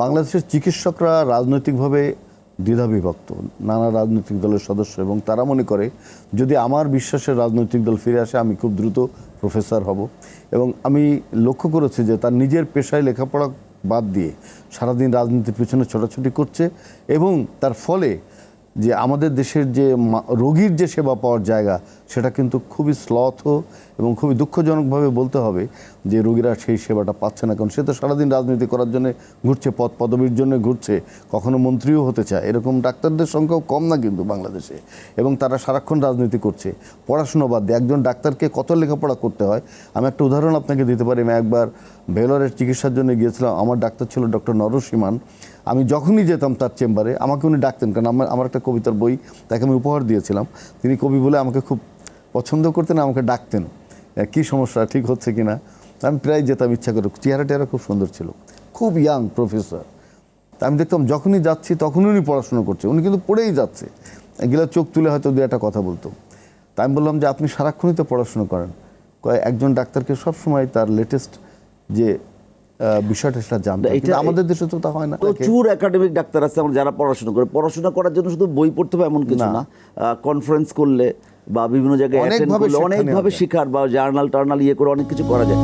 বাংলাদেশের চিকিৎসকরা রাজনৈতিকভাবে দ্বিধাবিভক্ত, নানা রাজনৈতিক দলের সদস্য এবং তারা মনে করে, যদি আমার বিশ্বাসের রাজনৈতিক দল ফিরে আসে, আমি খুব দ্রুত প্রফেসর হব। এবং আমি লক্ষ্য করেছি যে তার নিজের পেশায় লেখাপড়া বাদ দিয়ে সারাদিন রাজনীতির পিছনে ছোটাছুটি করছে এবং তার ফলে যে আমাদের দেশের যে রোগীর যে সেবা পাওয়ার জায়গা, সেটা কিন্তু খুবই স্লথ এবং খুবই দুঃখজনকভাবে বলতে হবে যে রোগীরা সেই সেবাটা পাচ্ছে না। কারণ সে তো সারাদিন রাজনীতি করার জন্য ঘুরছে, পদ পদবীর জন্য ঘুরছে, কখনো মন্ত্রীও হতে চায়। এরকম ডাক্তারদের সংখ্যাও কম না কিন্তু বাংলাদেশে। এবং তারা সারাক্ষণ রাজনীতি করছে, পড়াশুনো বাদ দিয়ে। একজন ডাক্তারকে কত লেখাপড়া করতে হয়? আমি একটা উদাহরণ আপনাকে দিতে পারি। আমি একবার ভেলোরের চিকিৎসার জন্য গিয়েছিলাম। আমার ডাক্তার ছিল ডক্টর নরসীমান আমি যখনই যেতাম তার চেম্বারে, আমাকে উনি ডাকতেন, কারণ আমার আমার একটা কবিতার বই তাকে আমি উপহার দিয়েছিলাম। তিনি কবি বলে আমাকে খুব পছন্দ করতেন, আমাকে ডাকতেন কি সমস্যা, ঠিক হচ্ছে কি না আমি প্রায় যেতাম ইচ্ছা করে চেহারা টেহারা খুব সুন্দর ছিল। খুব ইয়াং প্রফেসর তা আমি দেখতাম যখনই যাচ্ছি, তখনই উনি পড়াশোনা করছে। উনি কিন্তু পড়েই যাচ্ছে। গেলে চোখ তুলে হয়তো দু একটা কথা বলতো। তা আমি বললাম যে, আপনি সারাক্ষণই তো পড়াশোনা করেন। একজন ডাক্তারকে সবসময় তার লেটেস্ট যে বিষয়টা সেটা জানতে এটা- আমাদের দেশে তো তা হয় না। প্রচুর একাডেমিক ডাক্তার আছে আমরা যারা পড়াশোনা করে। পড়াশোনা করার জন্য শুধু বই পড়তে হবে এমন কিছু না। কনফারেন্স করলে বা বিভিন্ন জায়গায় অনেকভাবে। শেখার বা জার্নাল টার্নাল ইয়ে করে অনেক কিছু করা যায়।